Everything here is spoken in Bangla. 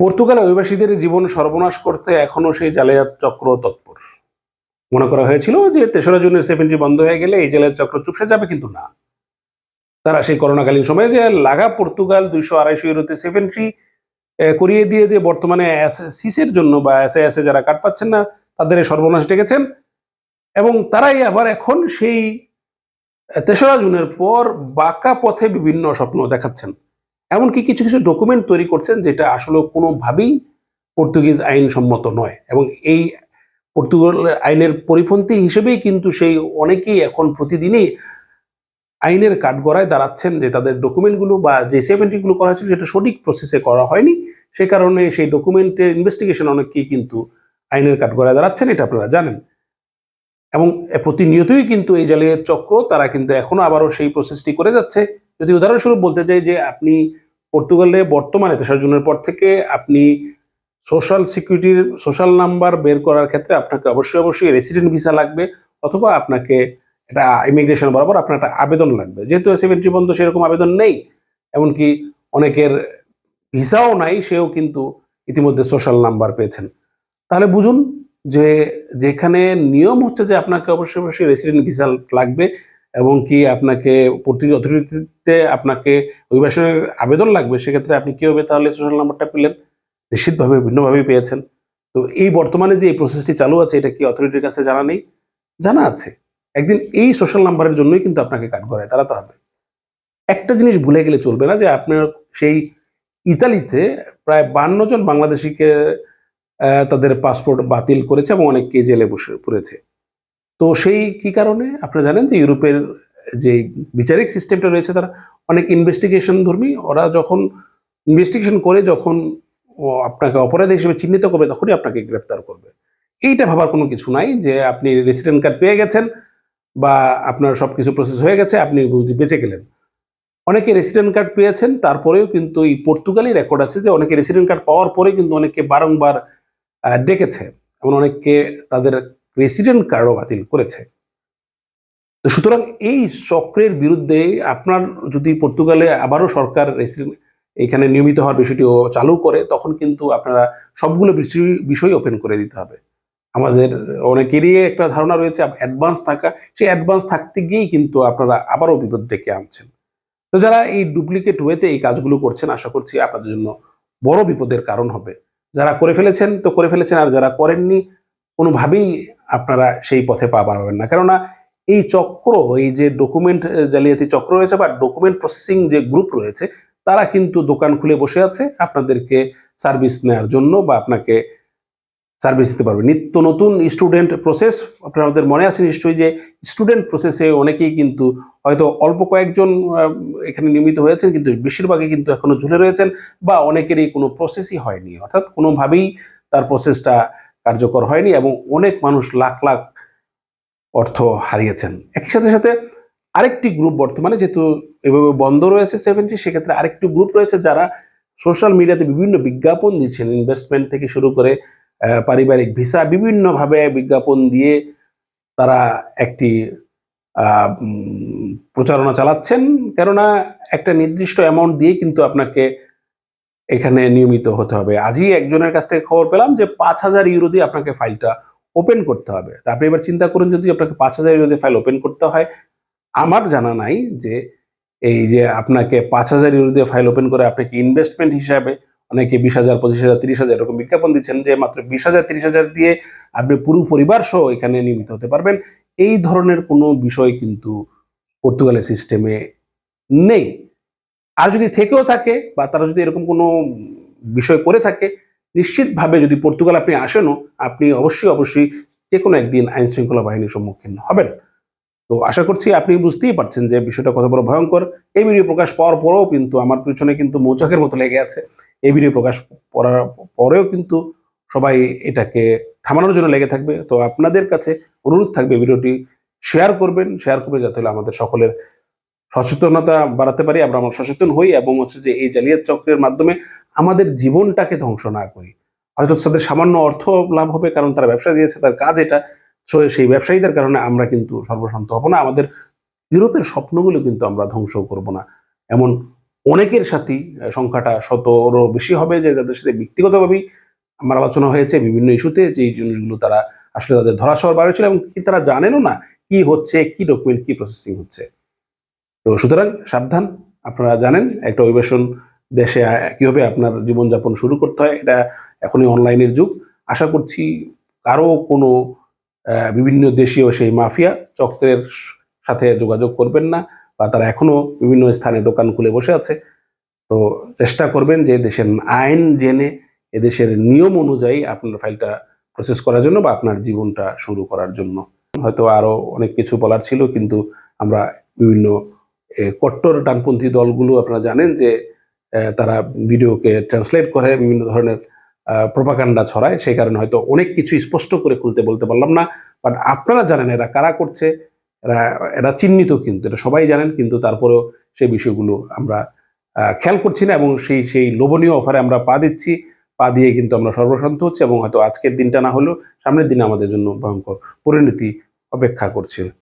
পর্তুগালে অভিবাসীদের জীবন সর্বনাশ করতে এখনও সেই জালিয়াত চক্র তৎপর। মনে করা হয়েছিল যে তেসরা জুনের সেভেন্টি বন্ধ হয়ে গেলে এই জালিয়াত চক্র চুপসে যাবে, কিন্তু না। তারা সেই করোনাকালীন সময়ে যে লাগা পর্তুগাল দুইশো আড়াইশো ইউরোতে সেভেন্টি করিয়ে দিয়ে যে বর্তমানে সিসের জন্য বা এস যারা কাট পাচ্ছেন না, তাদের সর্বনাশ ডেকেছেন। এবং তারাই আবার এখন সেই তেসরা জুনের পর বাঁকা পথে বিভিন্ন স্বপ্ন দেখাচ্ছেন। এমনকি কিছু কিছু ডকুমেন্ট তৈরি করছেন যেটা আসলে কোনোভাবেই পর্তুগিজ আইন সম্মত নয় এবং এই পর্তুগাল আইনের পরিপন্থী হিসেবেই কিন্তু সেই অনেকেই এখন প্রতিদিনই আইনের কাঠগড়ায় দাঁড়াচ্ছেন যে তাদের ডকুমেন্টগুলো বা যে সেভেন্টিগুলো করা হয়েছিল সেটা সঠিক প্রসেসে করা হয়নি। সে কারণে সেই ডকুমেন্টের ইনভেস্টিগেশন অনেকেই কিন্তু আইনের কাঠগড়ায় দাঁড়াচ্ছেন, এটা আপনারা জানেন। এবং প্রতিনিয়তই কিন্তু এই জালিয়াত চক্র, তারা কিন্তু এখনও আবারও সেই প্রসেসটি করে যাচ্ছে। যদি উদাহরণস্বরূপ বলতে চাই যে আপনি পর্তুগালে বর্তমানে তেসরা জুনের পর থেকে আপনি সোশ্যাল সিকিউরিটির সোশ্যাল নাম্বার বের করার ক্ষেত্রে আপনাকে অবশ্যই অবশ্যই রেসিডেন্ট ভিসা লাগবে অথবা আপনাকে এটা ইমিগ্রেশন বরাবর আপনার একটা আবেদন লাগবে। যেহেতু সেভেন্টি বন্ধ সেরকম আবেদন নেই, এমনকি অনেকের ভিসাও নাই, সেও কিন্তু ইতিমধ্যে সোশ্যাল নাম্বার পেয়েছেন। তাহলে বুঝুন যে যেখানে নিয়ম হচ্ছে যে আপনাকে অবশ্যই অবশ্যই রেসিডেন্ট ভিসা লাগবে এবং কি আপনাকে পর্তুগিজ অথরিটিতে আপনাকে অভিবাসনের আবেদন লাগবে, সেক্ষেত্রে আপনি কীভাবে তাহলে সোশ্যাল নাম্বারটা পেলেন? নিশ্চিতভাবে ভিন্নভাবেই পেয়েছেন। তো এই বর্তমানে যে এই প্রসেসটি চালু আছে, এটা কি অথরিটির কাছে জানা নেই? জানা আছে। একদিন এই সোশ্যাল নাম্বারের জন্যই কিন্তু আপনাকে কাঠ করায় তারা তো হবে। একটা জিনিস ভুলে গেলে চলবে না যে আপনার সেই ইতালিতে প্রায় বান্ন জন বাংলাদেশিকে তাদের পাসপোর্ট বাতিল করেছে এবং অনেককে জেলে বসে পড়েছে তো সেই কি কারণে? আপনারা জানেন যে ইউরোপের যে বিচারিক সিস্টেমটা রয়েছে, তারা অনেক ইনভেস্টিগেশন ধর্মী। ওরা যখন ইনভেস্টিগেশন করে, যখন আপনাকে অপরাধী হিসেবে চিহ্নিত করবে, তখনই আপনাকে গ্রেপ্তার করবে। এইটা ভাবার কোনো কিছু নাই যে আপনি রেসিডেন্ট কার্ড পেয়ে গেছেন বা আপনার সব কিছু প্রসেস হয়ে গেছে, আপনি বেঁচে গেলেন। অনেকে রেসিডেন্ট কার্ড পেয়েছেন, তারপরেও কিন্তু এই পর্তুগালি রেকর্ড আছে যে অনেকে রেসিডেন্ট কার্ড পাওয়ার পরে কিন্তু অনেকে বারংবার ডেকেছে। এমন অনেককে তাদের রেসিডেন্ট কার্ডও বাতিল করেছে। তো সুতরাং এই চক্রের বিরুদ্ধে আপনার যদি পর্তুগালে আবারও সরকার এখানে নিয়মিত হওয়ার বিষয়টিও চালু করে, তখন কিন্তু আপনারা সবগুলো বিষয় ওপেন করে দিতে হবে। আমাদের অনেকেরই একটা ধারণা রয়েছে অ্যাডভান্স থাকা সেই অ্যাডভান্স থাকতে গিয়েই কিন্তু আপনারা আবারও বিপদ ডেকে আনছেন। তো যারা এই ডুপ্লিকেট ওয়েতে এই কাজগুলো করছেন, আশা করছি আপনাদের জন্য বড় বিপদের কারণ হবে। যারা করে ফেলেছেন, তো করে ফেলেছেন, আর যারা করেননি কোনোভাবেই আপনারা সেই পথে পা বাড়াবেন না। কেননা এই চক্র, এই যে ডকুমেন্ট জালিয়াতি চক্র রয়েছে বা ডকুমেন্ট প্রসেসিং যে গ্রুপ রয়েছে, তারা কিন্তু দোকান খুলে বসে আছে, আপনাদেরকে সার্ভিস নেওয়ার জন্য বা আপনাকে সার্ভিস দিতে পারবে। নিত্য নতুন স্টুডেন্ট প্রসেস আপনাদের মনে আছে নিশ্চয়ই যে স্টুডেন্ট প্রসেসে অনেকেই কিন্তু হয়তো অল্প কয়েকজন এখানে নিয়মিত হয়েছেন, কিন্তু বেশিরভাগই কিন্তু এখনও ঝুলে রয়েছেন বা অনেকেরই কোনো প্রসেসই হয়নি। অর্থাৎ কোনোভাবেই তার প্রসেসটা কার্যকর হয়নি এবং অনেক মানুষ লাখ লাখ অর্থ হারিয়েছেন। একই সাথে সাথে আরেকটি গ্রুপ বর্তমানে যেহেতু এভাবে বন্ধ রয়েছে সেভেন্টি সেক্ষেত্রে আরেকটি গ্রুপ রয়েছে যারা সোশ্যাল মিডিয়াতে বিভিন্ন বিজ্ঞাপন দিচ্ছেন ইনভেস্টমেন্ট থেকে শুরু করে পারিবারিক ভিসা বিভিন্নভাবে বিজ্ঞাপন দিয়ে তারা একটি প্রচারণা চালাচ্ছেন। কেননা একটা নির্দিষ্ট অ্যামাউন্ট দিয়ে কিন্তু আপনাকে এখানে নিয়মিত হতে হবে। আজই একজনের কাছ থেকে খবর পেলাম যে পাঁচ হাজার ইউরো দিয়ে আপনাকে ফাইলটা ওপেন করতে হবে। তা আপনি এবার চিন্তা করুন যদি আপনাকে পাঁচ হাজার ইউরো দিয়ে ফাইল ওপেন করতে হয়। আমার জানা নাই যে এই যে আপনাকে পাঁচ হাজার ইউরো দিয়ে ফাইল ওপেন করে আপনাকে ইনভেস্টমেন্ট হিসাবে অনেকে বিশ হাজার, পঁচিশ হাজার, তিরিশ হাজার এরকম বিজ্ঞাপন দিচ্ছেন যে মাত্র বিশ হাজার, তিরিশ হাজার দিয়ে আপনি পুরো পরিবার সহ এখানে নিয়মিত হতে পারবেন। এই ধরনের কোনো বিষয় কিন্তু পর্তুগালের সিস্টেমে নেই। আর যদি থেকেও থাকে বা তারা যদি এরকম কোনো বিষয় করে থাকে, নিশ্চিতভাবে যদি পর্তুগাল আপনি আসেনও, আপনি অবশ্যই অবশ্যই যে কোনো একদিন আইন শৃঙ্খলা বাহিনীর সম্মুখীন হবেন। তো আশা করছি আপনি বুঝতেই পারছেন যে বিষয়টা কত বড় ভয়ঙ্কর। এই ভিডিও প্রকাশ পাওয়ার পরেও কিন্তু আমার পিছনে কিন্তু মৌচাকের মতো লেগে আছে। এই ভিডিও প্রকাশ করার পরেও কিন্তু সবাই এটাকে থামানোর জন্য লেগে থাকবে। তো আপনাদের কাছে অনুরোধ থাকবে ভিডিওটি শেয়ার করবেন, শেয়ার করবে যাতে হলে আমাদের সকলের সচেতনতা বাড়াতে পারি, আমরা আমরা সচেতন হই এবং হচ্ছে যে এই জালিয়াত চক্রের মাধ্যমে আমাদের জীবনটাকে ধ্বংস না করি। হয়তো তাদের সামান্য অর্থ লাভ হবে, কারণ তারা ব্যবসা দিয়েছে, তার কাজ এটা। সেই ব্যবসায়ীদের কারণে আমরা কিন্তু সর্বশান্ত হব না, আমাদের ইউরোপের স্বপ্নগুলো কিন্তু আমরা ধ্বংস করব না। এমন অনেকের সাথেই সংখ্যাটা শতরও বেশি হবে যে যাদের সাথে ব্যক্তিগতভাবেই আমার আলোচনা হয়েছে বিভিন্ন ইস্যুতে যে জিনিসগুলো তারা আসলে তাদের ধরাছোঁয়ার বাইরে ছিল এবং তারা জানেনও না, কি হচ্ছে, কি ডকুমেন্ট কি প্রসেসিং হচ্ছে। তো সুতরাং সাবধান, আপনারা জানেন একটা অভিবাসন দেশে কীভাবে আপনার জীবনযাপন শুরু করতে হয়, এটা এখনই অনলাইনের যুগ। আশা করছি কারও কোনো বিভিন্ন দেশীয় সেই মাফিয়া চক্রের সাথে যোগাযোগ করবেন না বা তারা এখনও বিভিন্ন স্থানে দোকান খুলে বসে আছে। তো চেষ্টা করবেন যে দেশের আইন জেনে, এদেশের নিয়ম অনুযায়ী আপনার ফাইলটা প্রসেস করার জন্য বা আপনার জীবনটা শুরু করার জন্য। হয়তো আরও অনেক কিছু বলার ছিল, কিন্তু আমরা বিভিন্ন কট্টর ডানপন্থী দলগুলো আপনারা জানেন যে তারা ভিডিওকে ট্রান্সলেট করে, বিভিন্ন ধরনের প্রপাকাণ্ডা ছড়ায়। সেই কারণে হয়তো অনেক কিছু স্পষ্ট করে খুলতে বলতে পারলাম না। বাট আপনারা জানেন এরা কারা করছে, এরা এরা চিহ্নিত কিন্তু, এটা সবাই জানেন, কিন্তু তারপরেও সেই বিষয়গুলো আমরা খেয়াল করছি না এবং সেই সেই লোভনীয় অফারে আমরা পা দিচ্ছি। পা দিয়ে কিন্তু আমরা সর্বশান্ত হচ্ছি এবং হয়তো আজকের দিনটা না হলেও সামনের দিনে আমাদের জন্য ভয়ঙ্কর পরিণতি অপেক্ষা করছে।